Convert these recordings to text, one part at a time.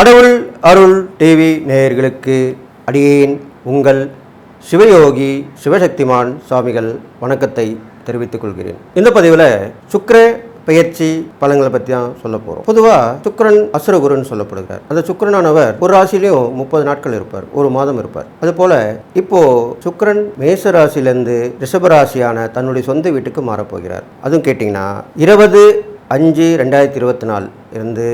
கடவுள் அருள் டிவி நேயர்களுக்கு அடியேன் உங்கள் சிவயோகி சிவசக்திமான் சுவாமிகள் வணக்கத்தை தெரிவித்துக் கொள்கிறேன். இந்த பதிவில் சுக்கர பெயர்ச்சி பலன்களை பற்றி தான் சொல்ல போகிறோம் பொதுவாக சுக்கரன் அசுரகுருன்னு சொல்லப்படுகிறார். அந்த சுக்கிரனானவர் ஒரு ராசிலையும் முப்பது நாட்கள் இருப்பார். ஒரு மாதம் இருப்பார். அது போல இப்போ மேச ராசியிலேருந்து ரிஷபராசியான தன்னுடைய சொந்த வீட்டுக்கு மாறப்போகிறார். அதுவும் கேட்டிங்கன்னா இருபது அஞ்சு ரெண்டாயிரத்தி இருபத்தி நாலு இருந்து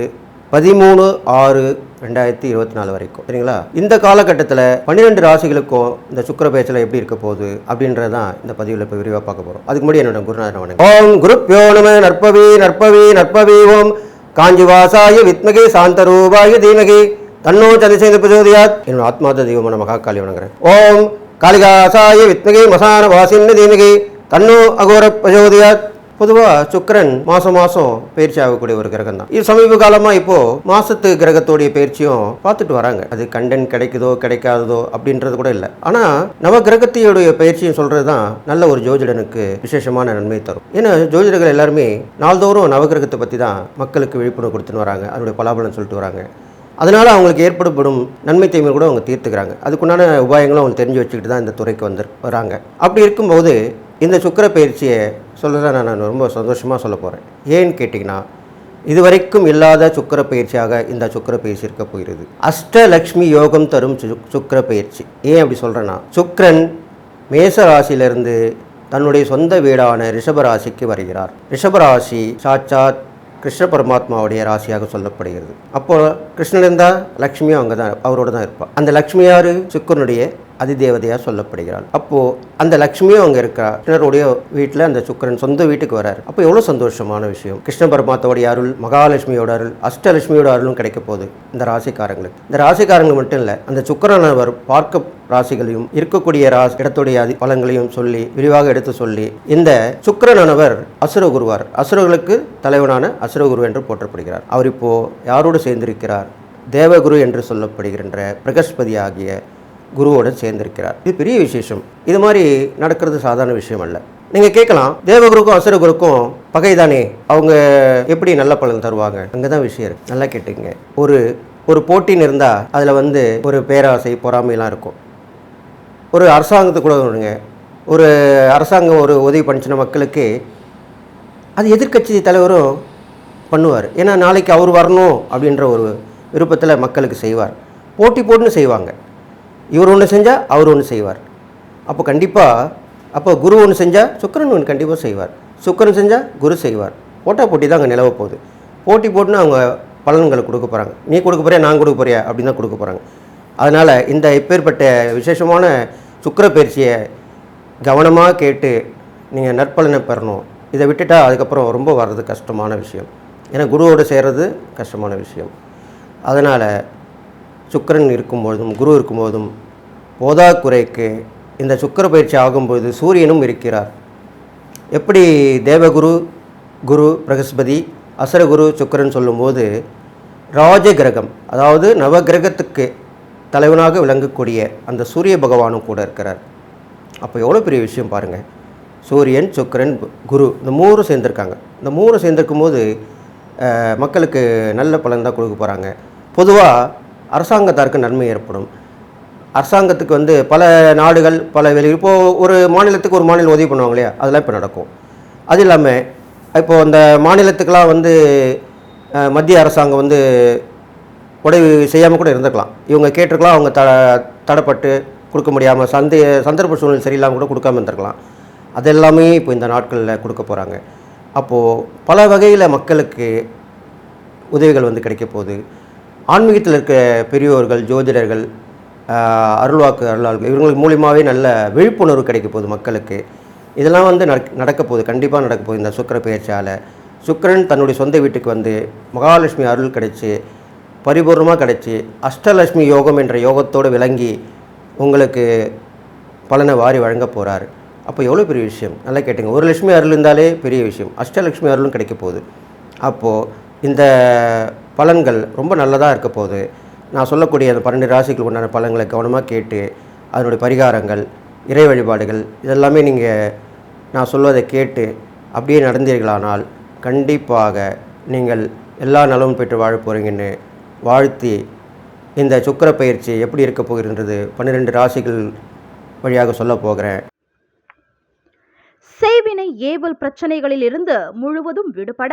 பதிமூணு ஆறு ரெண்டாயிரத்தி இருபத்தி நாலு வரைக்கும். சரிங்களா? இந்த காலகட்டத்தில் பன்னிரெண்டு ராசிகளுக்கும் இந்த சுக்கிர பேச்சில் எப்படி இருக்க போகுது அப்படின்றதான் இந்த பதிவில் இப்போ விரிவாக பார்க்க போகிறோம் அதுக்கு முன்னாடி என்னோட குருநாதன் வணக்கம். ஓம் குருப் நம நற்பவி நற்பவி நற்பவி ஓம். காஞ்சிவாசாய வித்மகி சாந்தரூபாய தீமகி. தன்னோ சந்திரசேகர பிரஜோதியாத் என்னோட ஆத்மாத தெய்வமான மகாகாளி வணங்குறேன். ஓம். காளிகாசாய வித்மகி மசான வாசின்னு தீமகி. தன்னோ அகோர பிரஜோதியாத் பொதுவாக சுக்கிரன் மாதம் மாதம் பயிற்சி ஆகக்கூடிய ஒரு கிரகம் தான். இது சமீப காலமாக இப்போ மாசத்து கிரகத்தோடைய பயிற்சியும் பார்த்துட்டு வராங்க. அது கண்டன் கிடைக்குதோ கிடைக்காததோ அப்படின்றது கூட இல்லை. ஆனால் நவ கிரகத்தையுடைய பயிற்சியும் சொல்கிறது தான் நல்ல ஒரு ஜோதிடனுக்கு விசேஷமான நன்மை தரும். ஏன்னா ஜோதிடர்கள் எல்லாருமே நாள்தோறும் நவகிரகத்தை பற்றி தான் மக்களுக்கு விழிப்புணர்வு கொடுத்துன்னு வராங்க. அதனுடைய பலாபலம் சொல்லிட்டு வராங்க. அதனால் அவங்களுக்கு ஏற்படப்படும் நன்மை தீமை கூட அவங்க தீர்த்துக்கிறாங்க. அதுக்குண்டான உபாயங்களும் அவங்க தெரிஞ்சு வச்சுக்கிட்டு தான் இந்த துறைக்கு வந்து வராங்க. அப்படி இருக்கும்போது இந்த சுக்கிர பயிற்சியை சொல்கிறத நான் ரொம்ப சந்தோஷமாக சொல்ல போகிறேன் ஏன்னு கேட்டிங்கன்னா இதுவரைக்கும் இல்லாத சுக்கிர பயிற்சியாக இந்த சுக்கிர பயிற்சி இருக்க போகிறது. அஷ்டலக்ஷ்மி யோகம் தரும் சுக்கர சுக்கிர பயிற்சி ஏன் அப்படி சொல்கிறேன்னா சுக்கரன் மேச ராசியிலிருந்து தன்னுடைய சொந்த வீடான ரிஷபராசிக்கு வருகிறார். ரிஷபராசி சாட்சாத் கிருஷ்ண பரமாத்மாவுடைய ராசியாக சொல்லப்படுகிறது. அப்போ கிருஷ்ணன் இருந்தால் லக்ஷ்மியும் அங்கே தான் அவரோட தான் இருப்பாள் அந்த லக்ஷ்மி யாரு சுக்கரனுடைய அதிதேவதையாக சொல்லப்படுகிறாள். அப்போது அந்த லக்ஷ்மியும் அங்கே இருக்கிறா கிருஷ்ணருடைய வீட்டில் அந்த சுக்கரன் சொந்த வீட்டுக்கு வராரு. அப்போ எவ்வளோ சந்தோஷமான விஷயம். கிருஷ்ண பரமாத்தோடைய அருள் மகாலட்சுமியோட அருள் அஷ்டலட்சுமியோட அருளும் கிடைக்க போகுது இந்த ராசிக்காரங்களுக்கு. இந்த ராசிக்காரங்களுக்கு மட்டும் இல்லை அந்த சுக்கரனவர் பார்க்க ராசிகளையும் இருக்கக்கூடிய ராசி இடத்துடைய பலங்களையும் பலன்களையும் சொல்லி விரிவாக எடுத்து சொல்லி இந்த சுக்கிரனானவர் அசுரகுருவார். அசுரர்களுக்கு தலைவனான அசுரகுரு என்று போற்றப்படுகிறார். அவர் இப்போ யாரோடு சேர்ந்திருக்கிறார்? தேவகுரு என்று சொல்லப்படுகின்ற பிரகஸ்பதி ஆகிய குருவோடு சேர்ந்திருக்கிறார். இது பெரிய விசேஷம். இது மாதிரி நடக்கிறது சாதாரண விஷயம் அல்ல. நீங்கள் கேட்கலாம் தேவகுருக்கும் அசுரகுருக்கும் பகை தானே? அவங்க எப்படி நல்ல பலன் தருவாங்க? அங்கே தான் விஷயம் இருக்கு. நல்லா கேட்டுங்க ஒரு ஒரு போட்டின்னு இருந்தால் அதில் வந்து ஒரு பேராசை பொறாமையெல்லாம் இருக்கும். ஒரு அரசாங்கத்துக்கு கூட ஒரு அரசாங்கம் ஒரு உதவி பண்ணிச்சின மக்களுக்கு அது எதிர்க்கட்சி தலைவரும் பண்ணுவார். ஏன்னா நாளைக்கு அவர் வரணும் அப்படின்ற ஒரு விருப்பத்தில் மக்களுக்கு செய்வார். போட்டி போட்டுன்னு செய்வாங்க. இவர் ஒன்று செஞ்சால் அவர் ஒன்று செய்வார். அப்போ கண்டிப்பாக அப்போ குரு ஒன்று செஞ்சால் சுக்கரன் ஒன்று கண்டிப்பாக செய்வார். சுக்கிரன் செஞ்சால் குரு செய்வார். போட்டா போட்டி தான் அங்கே நிலவ போகுது. போட்டி போட்டுன்னு அவங்க பலன்களை கொடுக்க போகிறாங்க நீ கொடுக்க போறியா நான் கொடுக்க போறியா அப்படின்னு தான் கொடுக்க போகிறாங்க அதனால் இந்த இப்பேற்பட்ட விசேஷமான சுக்கர பயிற்சியை கவனமாக கேட்டு நீங்கள் நற்பலனை பெறணும். இதை விட்டுட்டா அதுக்கப்புறம் ரொம்ப வர்றது கஷ்டமான விஷயம். ஏன்னா குருவோடு சேர்றது கஷ்டமான விஷயம். அதனால் சுக்கிரன் இருக்கும்போதும் குரு இருக்கும்போதும் போதாக்குறைக்கு இந்த சுக்கிர பயிற்சி ஆகும்போது சூரியனும் இருக்கிறார். எப்படி தேவகுரு குரு பிரகஸ்பதி அசரகுரு சுக்கிரன் சொல்லும்போது ராஜ கிரகம் அதாவது நவகிரகத்துக்கு தலைவனாக விளங்கக்கூடிய அந்த சூரிய பகவானும் கூட இருக்கிறார். அப்போ எவ்வளோ பெரிய விஷயம் பாருங்கள் சூரியன் சுக்கிரன் குரு இந்த மூணு சேர்ந்துருக்காங்க. இந்த மூணு சேர்ந்துருக்கும் போது மக்களுக்கு நல்ல பலன் தான் கொடுக்க போகிறாங்க பொதுவாக அரசாங்கத்தாருக்கு நன்மை ஏற்படும். அரசாங்கத்துக்கு வந்து பல நாடுகள் பல வெளி இப்போது ஒரு மாநிலத்துக்கு ஒரு மாநிலம் உதவி பண்ணுவாங்க இல்லையா? அதெல்லாம் இப்போ நடக்கும். அது இல்லாமல் இப்போது அந்த மாநிலத்துக்கெலாம் வந்து மத்திய அரசாங்கம் வந்து உதவி செய்யாமல் கூட இருந்திருக்கலாம் இவங்க கேட்டிருக்கலாம் அவங்க த தடைப்பட்டு கொடுக்க முடியாமல் சந்தை சந்தர்ப்ப சூழ்நிலை சரியில்லாமல் கூட கொடுக்காம இருந்திருக்கலாம். அது எல்லாமே இப்போ இந்த நாட்களில் கொடுக்க போகிறாங்க அப்போது பல வகையில் மக்களுக்கு உதவிகள் வந்து கிடைக்க போகுது. ஆன்மீகத்தில் இருக்க பெரியோர்கள் ஜோதிடர்கள் அருள்வாக்கு அருளாளர்கள் இவங்களுக்கு மூலியமாகவே நல்ல விழிப்புணர்வு கிடைக்க போகுது மக்களுக்கு. இதெல்லாம் வந்து நடக்க போகுது கண்டிப்பாக நடக்க போகுது இந்த சுக்கிர பயிற்சியால் சுக்கிரன் தன்னுடைய சொந்த வீட்டுக்கு வந்து மகாலட்சுமி அருள் கிடைச்சி பரிபூர்ணமாக கிடைச்சி அஷ்டலட்சுமி யோகம் என்ற யோகத்தோடு விளங்கி உங்களுக்கு பலனை வாரி வழங்க போகிறார் அப்போ எவ்வளோ பெரிய விஷயம்? நல்லா கேட்டுங்க. ஒரு லட்சுமி அருள் இருந்தாலே பெரிய விஷயம். அஷ்டலட்சுமி அருளும் கிடைக்க போகுது. அப்போது இந்த பலன்கள் ரொம்ப நல்லதாக இருக்க போகுது. நான் சொல்லக்கூடிய அந்த பன்னெண்டு ராசிக்கு உண்டான பலன்களை கவனமாக கேட்டு அதனுடைய பரிகாரங்கள் இறை வழிபாடுகள் இதெல்லாமே நீங்கள் நான் சொல்வதை கேட்டு அப்படியே நடந்தீர்களானால் கண்டிப்பாக நீங்கள் எல்லா நலமும் பெற்று வாழ போகிறீங்கன்னு வாழ்த்தி இந்த சுக்கிர பயிற்சி எப்படி இருக்க போகின்றது பன்னிரெண்டு ராசிகள் வழியாக சொல்ல போகிறேன். செய்வினை ஏவல் பிரச்சனைகளில் இருந்து முழுவதும் விடுபட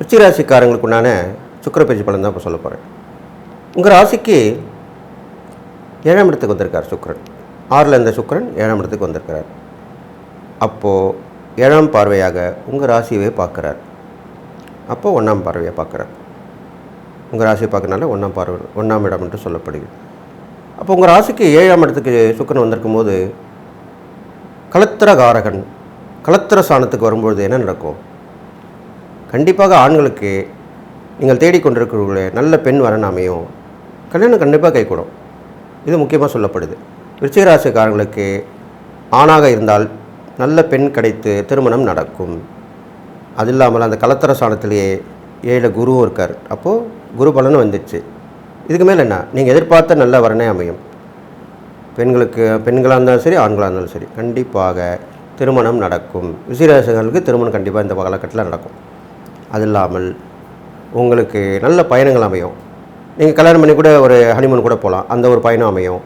ரிச்சிராசிக்காரங்களுக்குண்டான சுக்கிர பயிற்சி பலன் தான் இப்போ சொல்ல போகிறேன் உங்கள் ராசிக்கு ஏழாம் இடத்துக்கு வந்திருக்கார் சுக்கிரன். ஆறில் இருந்த சுக்கரன் ஏழாம் இடத்துக்கு வந்திருக்கிறார். அப்போது ஏழாம் பார்வையாக உங்கள் ராசியவே பார்க்குறார். அப்போது ஒன்றாம் பார்வையை பார்க்குறார். உங்கள் ராசியை பார்க்கறனால ஒன்றாம் பார்வை ஒன்றாம் இடம் என்று சொல்லப்படுகிறது. அப்போ உங்கள் ராசிக்கு ஏழாம் இடத்துக்கு சுக்கரன் வந்திருக்கும் போது கலத்திரகாரகன் கலத்திர சாணத்துக்கு வரும்பொழுது என்ன நடக்கும்? கண்டிப்பாக ஆண்களுக்கு நீங்கள் தேடிக்கொண்டிருக்கிறவர்களே நல்ல பெண் வரன் அமையும் கல்யாணம் கண்டிப்பாக கைகூடும். இது முக்கியமாக சொல்லப்படுது. விருச்சிகராசிக்காரங்களுக்கு ஆணாக இருந்தால் நல்ல பெண் கிடைத்து திருமணம் நடக்கும். அது இல்லாமல் அந்த கலத்தர சாணத்திலேயே ஏழு குருவும் இருக்கார். அப்போது குரு பலனும் வந்துடுச்சு இதுக்கு மேலே என்ன? நீங்கள் எதிர்பார்த்த நல்ல வரனே அமையும். பெண்களுக்கு பெண்களாக இருந்தாலும் சரி ஆண்களாக இருந்தாலும் சரி கண்டிப்பாக திருமணம் நடக்கும். விசிராசங்களுக்கு திருமணம் கண்டிப்பாக இந்த காலகட்டத்தில் நடக்கும். அது இல்லாமல் உங்களுக்கு நல்ல பயணங்கள் அமையும். நீங்கள் கல்யாணம் பண்ணி கூட ஒரு ஹனிமூன் கூட போகலாம் அந்த ஒரு பயணம் அமையும்.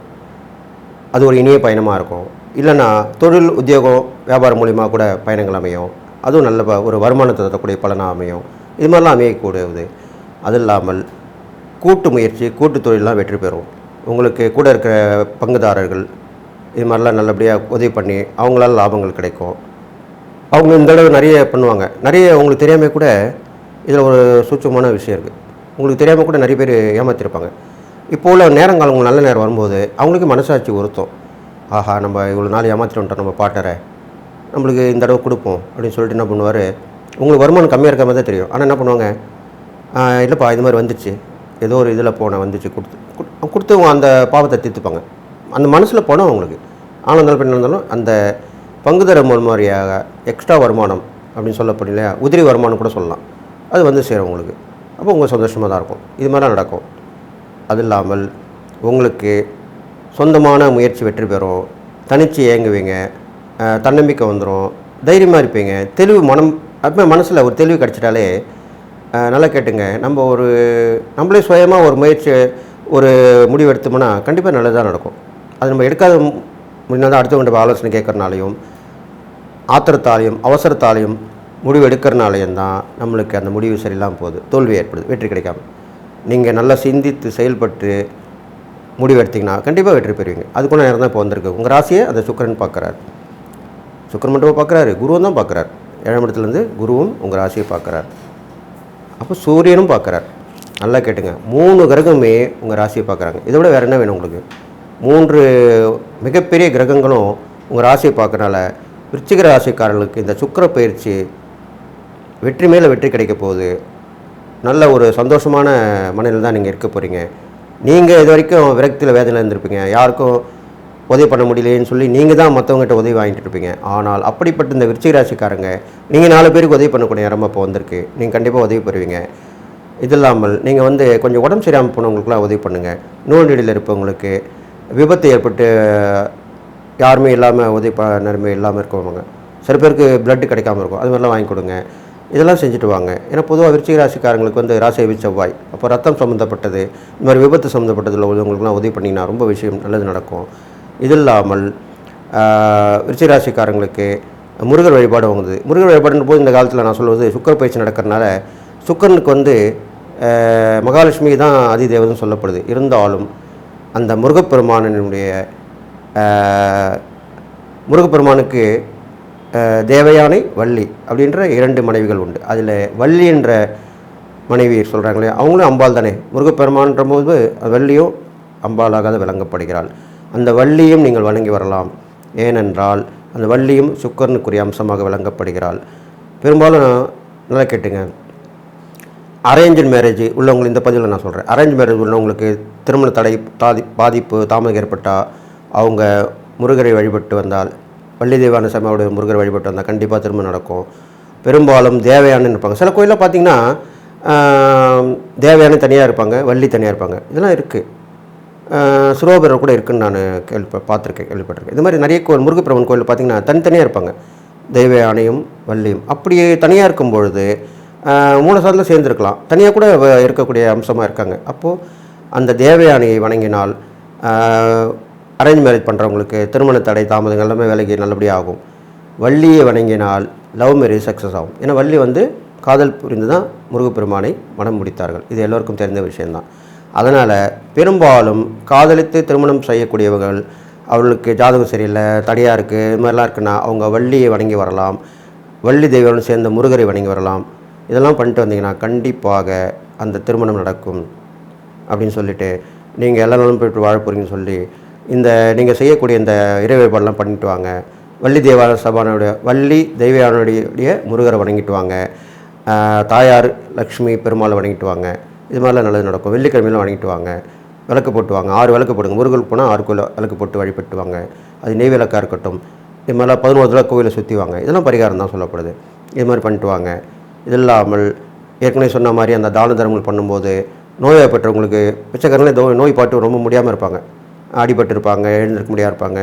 அது ஒரு இனிய பயணமாக இருக்கும். இல்லைன்னா தொழில் உத்தியோகம் வியாபாரம் மூலிமா கூட பயணங்கள் அமையும். அதுவும் நல்ல ப- ஒரு வருமானத்தை தரக்கூடிய பலனாக அமையும். இது மாதிரிலாம் அமையக்கூடியது. அது இல்லாமல் கூட்டு முயற்சி கூட்டு தொழிலெலாம் வெற்றி பெறும். உங்களுக்கு கூட இருக்கிற பங்குதாரர்கள் இது மாதிரிலாம் நல்லபடியாக உதவி பண்ணி அவங்களால லாபங்கள் கிடைக்கும். அவங்க இந்த தடவை நிறைய பண்ணுவாங்க. நிறைய உங்களுக்கு தெரியாமல் கூட இதில் ஒரு சூட்சமான விஷயம் இருக்குது உங்களுக்கு தெரியாமல் கூட நிறைய பேர் ஏமாத்திருப்பாங்க. இப்போ உள்ள நேரங்காலங்கள் நல்ல நேரம் வரும்போது அவங்களுக்கு மனசாட்சி உறுத்தும் ஆஹா நம்ம இவ்வளோ நாள் ஏமாத்திட்டு வந்துட்டோம் நம்ம பாட்டரை. நம்மளுக்கு இந்த தடவை கொடுப்போம் அப்படின்னு சொல்லிட்டு என்ன பண்ணுவார்? உங்களுக்கு வருமானம் கம்மியாக இருக்க மாதிரி தான் தெரியும். ஆனால் என்ன பண்ணுவாங்க? இல்லைப்பா இது மாதிரி வந்துச்சு ஏதோ ஒரு இதில் போனேன் வந்துச்சு கொடுத்து கொடுத்து அந்த பாவத்தை தீர்த்துப்பாங்க. அந்த மனசில் போனோம் அவங்களுக்கு. ஆனால் இருந்தாலும் பெண்ணாக இருந்தாலும் அந்த பங்குதர முறையாக எக்ஸ்ட்ரா வருமானம் அப்படின்னு சொல்லப்படும் இல்லையா? உதிரி வருமானம் கூட சொல்லலாம். அது வந்து சேரும் உங்களுக்கு. அப்போ உங்கள் சந்தோஷமாக தான் இருக்கும். இது மாதிரிலாம் நடக்கும். அது இல்லாமல் உங்களுக்கு சொந்தமான முயற்சி வெற்றி பெறும். தனிச்சு இயங்குவீங்க. தன்னம்பிக்கை வந்துடும் தைரியமாக இருப்பீங்க. தெளிவு மனம் அப்போ மனசில் ஒரு தெளிவு கிடச்சிட்டாலே நல்லா கேட்டுங்க. நம்ம ஒரு நம்மளே சுயமாக ஒரு முயற்சி ஒரு முடிவு எடுத்தோம்னா கண்டிப்பாக நல்லதாக நடக்கும். அது நம்ம எடுக்காத முன்னாடி தான் அடுத்தவங்க ஆலோசனை கேட்குறனாலையும் ஆத்திரத்தாலையும் அவசரத்தாலையும் முடிவு எடுக்கிறனாலையும் தான் நம்மளுக்கு அந்த முடிவு சரியில்லாமல் போகுது. தோல்வி ஏற்படுது. வெற்றி கிடைக்காம. நீங்கள் நல்லா சிந்தித்து செயல்பட்டு முடிவு எடுத்திங்கன்னா கண்டிப்பாக வெற்றி பெறுவீங்க. அதுக்குள்ள நேரம் தான் இப்போ வந்திருக்கு. உங்கள் ராசியை அந்த சுக்கிரன் பார்க்குறாரு. சுக்கரன் மட்டும் பார்க்குறாரு. குருவும் தான் பார்க்குறாரு. ஏழாம் இடத்துலேருந்து குருவும் உங்கள் ராசியை பார்க்குறாரு. அப்போ சூரியனும் பார்க்குறாரு. நல்லா கேட்டுங்க. மூணு கிரகமே உங்கள் ராசியை பார்க்குறாங்க. இதை விட வேறு என்ன வேணும் உங்களுக்கு? மூன்று மிகப்பெரிய கிரகங்களும் உங்கள் ராசியை பார்க்குறனால விருச்சிக ராசிக்காரர்களுக்கு இந்த சுக்கிர பயிற்சி வெற்றி மேலே வெற்றி கிடைக்க போகுது. நல்ல ஒரு சந்தோஷமான மனநிலை தான் நீங்கள் இருக்க போகிறீங்க நீங்கள் இது வரைக்கும் விரக்தியில் வேதனை இருந்திருப்பீங்க. யாருக்கும் உதவி பண்ண முடியலையேன்னு சொல்லி நீங்கள் தான் மற்றவங்ககிட்ட உதவி வாங்கிட்டு இருப்பீங்க. ஆனால் அப்படிப்பட்ட இந்த விருச்சிக ராசிக்காரங்க நீங்கள் நாலு பேருக்கு உதவி பண்ணக்கூடிய நேரமாக இப்போ வந்திருக்கு. நீங்கள் கண்டிப்பாக உதவி பெறுவீங்க. இது இல்லாமல் நீங்கள் வந்து கொஞ்சம் உடம்பு சரியாமல் போனவங்களுக்குலாம் உதவி பண்ணுங்கள் நோய் நொடியில் இருப்பவங்களுக்கு விபத்து ஏற்பட்டு யாருமே இல்லாமல் உதவி ப நிலைமை இல்லாமல் இருக்கவங்க. சில பேருக்கு பிளட்டு கிடைக்காம இருக்கும். அது மாதிரிலாம் வாங்கி கொடுங்க. இதெல்லாம் செஞ்சுட்டு வாங்க. ஏன்னா பொதுவாக விருச்சிக ராசிக்காரங்களுக்கு வந்து ராசிவி செவ்வாய். அப்போ ரத்தம் சம்மந்தப்பட்டது இந்த மாதிரி விபத்து சம்மந்தப்பட்டதில் உள்ளவங்களுக்குலாம் உதவி பண்ணிங்கன்னா ரொம்ப விஷயம் நல்லது நடக்கும். இது இல்லாமல் விருச்சிக ராசிக்காரங்களுக்கு முருகர் வழிபாடு வாங்குது முருகர் வழிபாடுன்ற போது இந்த காலத்தில் நான் சொல்வது சுக்கர பயிற்சி நடக்கிறனால சுக்கரனுக்கு வந்து மகாலட்சுமி தான் அதிதேவதம் சொல்லப்படுது. இருந்தாலும் அந்த முருகப்பெருமானனுடைய முருகப்பெருமானுக்கு தேவயானை வள்ளி அப்படின்ற இரண்டு மனைவிகள் உண்டு. அதில் வள்ளி என்ற மனைவி சொல்கிறாங்களே அவங்களும் அம்பாள் தானே. முருகப்பெருமான்ற போது வள்ளியும் அம்பாளாக விளங்கப்படுகிறாள் அந்த வள்ளியும் நீங்கள் வணங்கி வரலாம். ஏனென்றால் அந்த வள்ளியும் சுக்கரனுக்குரிய அம்சமாக விளங்கப்படுகிறாள் பெரும்பாலும் நல்லா கேட்டுங்க. அரேஞ்ச் மேரேஜ் உள்ளவங்களுக்கு இந்த பதிவில் நான் சொல்கிறேன் அரேஞ்ச் மேரேஜ் உள்ளவங்களுக்கு திருமண தடை தாதி பாதிப்பு தாமதம் ஏற்பட்டால் அவங்க முருகரை வழிபட்டு வந்தால் வள்ளி தெய்வான சமையோட முருகரை வழிபட்டு வந்தால் கண்டிப்பாக திரும்ப நடக்கும். பெரும்பாலும் தேவையானு இருப்பாங்க. சில கோயிலில் பார்த்தீங்கன்னா தேவையான தனியாக இருப்பாங்க வள்ளி தனியாக இருப்பாங்க. இதெல்லாம் இருக்குது சுரோபரர் கூட இருக்குன்னு நான் கேள்வி பார்த்துருக்கேன் கேள்விப்பட்டிருக்கேன். இது மாதிரி நிறைய கோயில் முருகப்பிரமன் கோயில் பார்த்தீங்கன்னா தனித்தனியாக இருப்பாங்க. தெய்வ வள்ளியும். அப்படியே தனியாக இருக்கும் பொழுது மூணு சார்ந்தில் சேர்ந்துருக்கலாம். தனியாக கூட இருக்கக்கூடிய அம்சமாக இருக்காங்க. அப்போது அந்த தேவ யானையை வணங்கினால் அரேஞ்ச் மேரேஜ் பண்ணுறவங்களுக்கு திருமண தடை தாமதங்கள் எல்லாமே வேலைக்கு நல்லபடியாக ஆகும் வள்ளியை வணங்கினால் லவ் மேரேஜ் சக்ஸஸ் ஆகும். ஏன்னா வள்ளி வந்து காதல் புரிந்து தான் முருகப்பெருமானை மனம் முடித்தார்கள். இது எல்லோருக்கும் தெரிந்த விஷயம்தான். அதனால் பெரும்பாலும் காதலித்து திருமணம் செய்யக்கூடியவர்கள் அவர்களுக்கு ஜாதகம் சரியில்லை தடையாக இருக்குது இது மாதிரிலாம் இருக்குன்னா அவங்க வள்ளியை வணங்கி வரலாம் வள்ளி தெய்வம் சேர்ந்த முருகரை வணங்கி வரலாம். இதெல்லாம் பண்ணிட்டு வந்தீங்கன்னா கண்டிப்பாக அந்த திருமணம் நடக்கும் அப்படின்னு சொல்லிட்டு நீங்கள் எல்லா நாளும் போயிட்டு வாழ போகிறீங்கன்னு சொல்லி இந்த நீங்கள் செய்யக்கூடிய இந்த இறை வழிபாடெலாம் பண்ணிட்டு வாங்க. வள்ளி தேவாலய சபானுடைய வள்ளி தெய்வயானுடைய முருகரை வணங்கிட்டு வாங்க. தாயார் லக்ஷ்மி பெருமாளை வணங்கிட்டு வாங்க. இது மாதிரிலாம் நல்லது நடக்கும். வெள்ளிக்கிழமையிலும் வணங்கிட்டு வாங்க. விளக்கு போட்டு வாங்க. ஆறு விளக்கு போடுங்க. முருகல் போனால் ஆறு கோயில் விளக்கு போட்டு வழிபட்டு வாங்க. அது நெய் விளக்காக இருக்கட்டும். இது மாதிரிலாம் பதினோரு தடவை கோவிலை சுற்றி வாங்க. இதெல்லாம் பரிகாரம் தான் சொல்லப்படுது. இது மாதிரி பண்ணிட்டு வாங்க. இது இல்லாமல் ஏற்கனவே சொன்ன மாதிரி அந்த தான தர்மங்கள் பண்ணும்போது நோய்வாய்ப்பட்டவங்களுக்கு பிச்சைக்காரங்களே நோய் பாட்டு ரொம்ப முடியாமல் இருப்பாங்க. அடிபட்டு இருப்பாங்க எழுந்திருக்க முடியாது இருப்பாங்க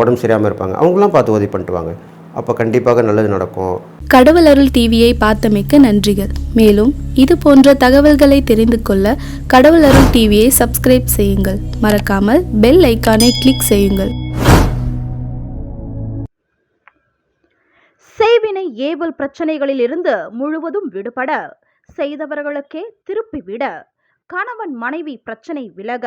உடம்பு சரியாமல் இருப்பாங்க. அவங்களாம் பார்த்து உதவி பண்ணிட்டு வாங்க. அப்போ கண்டிப்பாக நல்லது நடக்கும். கடவுள் அருள் டிவியை பார்த்தமைக்க நன்றிகள். மேலும் இது போன்ற தகவல்களை தெரிந்து கொள்ள கடவுள் அருள் டிவியை சப்ஸ்கிரைப் செய்யுங்கள். மறக்காமல் பெல் ஐக்கானை கிளிக் செய்யுங்கள். செய்வினை ஏவல் பிரச்சனைகளில் இருந்து முழுவதும் விடுபட செய்தவர்களுக்கே திருப்பி விட கணவன் மனைவி பிரச்சனை விலக